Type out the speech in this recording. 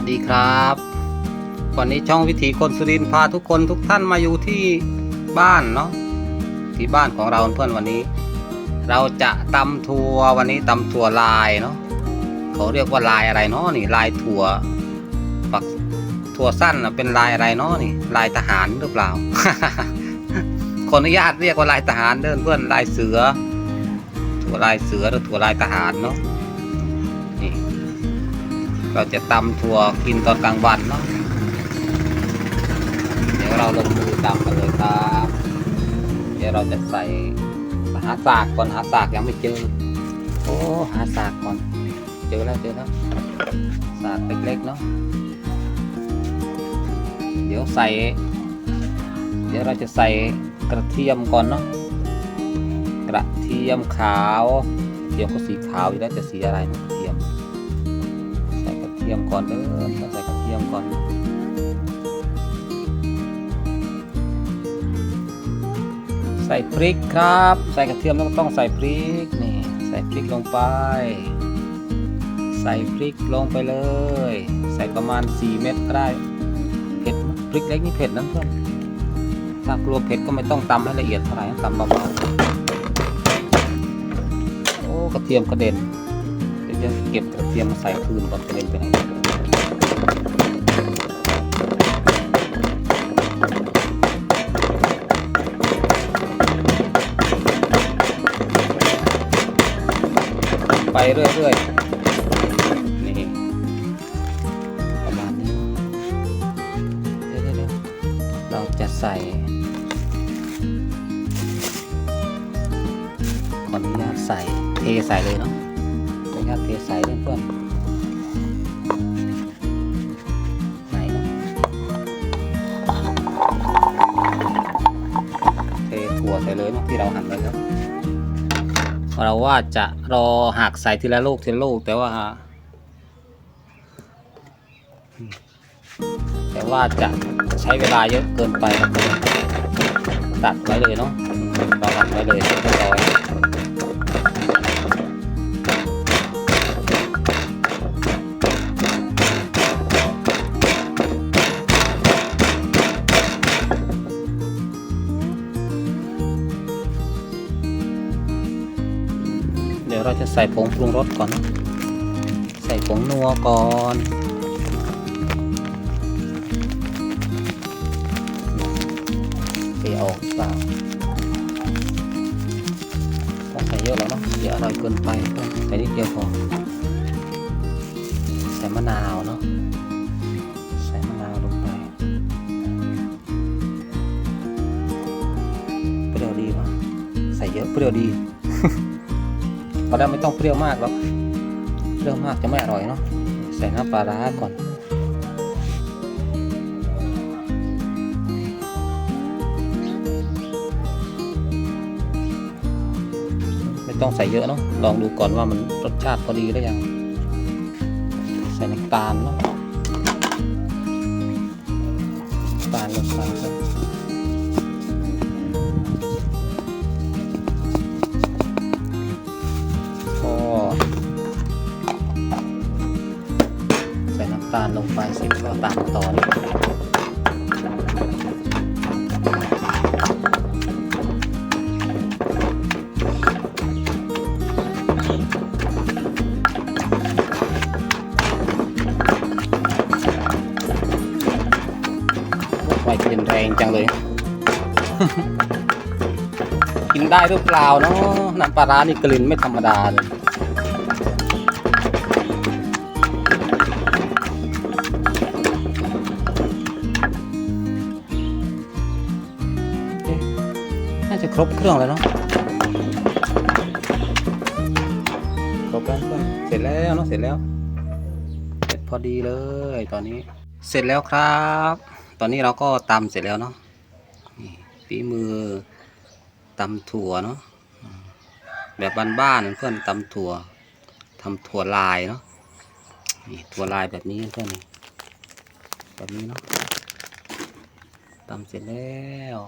สวัสดีครับ วันนี้ช่องวิถีคนสุรินพาทุกคนทุกท่านมาอยู่ที่บ้านเนาะที่บ้านของเราเพื่อนวันนี้ เราจะตำถั่ววันนี้ตำถั่วลายเนาะเขาเรียกว่าลายอะไรเนาะนี่ลายถั่วปักถั่วสั้นเป็นลายอะไรเนาะนี่ ลายทหารหรือเปล่าขออนุญาตเรียกว่าลายทหารเดินเพื่อนลายเสือถั่วลายเสือหรือถั่วลายทหารเนาะ เราจะตำถั่วกินตอนกลางวันเนาะเดี๋ยวเราลงมือตำกันเลยครับ เดี๋ยวเราจะใส่หาสากก่อนหาสากยังไม่เจอ โอ้หาสากก่อน เจอแล้วเจอแล้วสากเล็กๆเนาะเดี๋ยวใส่ เดี๋ยวเราจะใส่กระเทียมก่อนเนาะกระเทียมขาวเทียมก็สีขาวอยู่แล้วจะสีอะไรนะกระ ทียมใส่กระเทียมก่อนเด้อต้องใส่กระเทียมก่อนใส่พริกครับ ใส่กระเทียมต้องต้องใส่พริกนี่ใส่พริกลงไป ใส่พริกลงไปเลย ใส่ประมาณ 4 เม็ดก็ได้เผ็ดพริกเล็กนี่เผ็ดนะเพื่อนถ้ากลัวเผ็ดก็ไม่ต้องตำให้ละเอียดเท่าไหร่ตำเบาๆโอ้กระเทียมกระเด็น เดี๋ยวจะเก็บกระเทียมมาใส่คืนก่อนกระเด็นไปไหนไปเรื่อยๆ นี่ประมาณนี้เดี๋ยวเดี๋ยวเราจะใส่ขออนุญาตใส่เทใส่เลยเนาะ ขออนุญาตเทใส่เพื่อนๆไหนเนาะเทถั่วใส่เลยเนาะที่เราหั่นไว้ครับ เราว่าจะรอหักใส่ทีละลูกทีละลูกแต่ว่า แต่ว่าจะใช้เวลาเยอะเกินไปครับตัดไว้เลยเนาะเราหั่นไว้เลยเรียบร้อย เราจะใส่ผงปรุงรสก่อน ใส่ผงนัวก่อนเทออกเปล่าต้องใส่เยอะแล้วเนาะเดี๋ยวอร่อยเกินไปใส่นิดเดียวพอใส่มะนาวเนาะใส่มะนาวลงไปเปรี้ยวดีป่ะใส่เยอะเปรี้ยวดี พอแล้วไม่ต้องเปรี้ยวมากหรอกเปรี้ยวมากจะไม่อร่อยเนาะใส่น้ำปลาร้าก่อนไม่ต้องใส่เยอะเนาะ ลองดูก่อนว่ามันรสชาติพอดีหรือยัง ใส่น้ำตาลเนาะตาลลงไป ลงไปเสร็จก็ตามต่อนี่ไฟกินแรงจังเลย กินได้หรือเปล่าเนาะน้ำปลาร้านี่กลิ่นไม่ธรรมดาเลย น่าจะครบเครื่องแล้วเนาะครบแล้วเพื่อนเสร็จแล้วเนาะเสร็จแล้ว เสร็จพอดีเลยตอนนี้ เสร็จแล้วครับ ตอนนี้เราก็ตำเสร็จแล้วเนาะนี่ฝีมือตำถั่วเนาะแบบบ้านๆเพื่อนตำถั่วทำถั่วลายเนาะนี่ถั่วลายแบบนี้เพื่อนนี่แบบนี้เนาะตำเสร็จแล้ว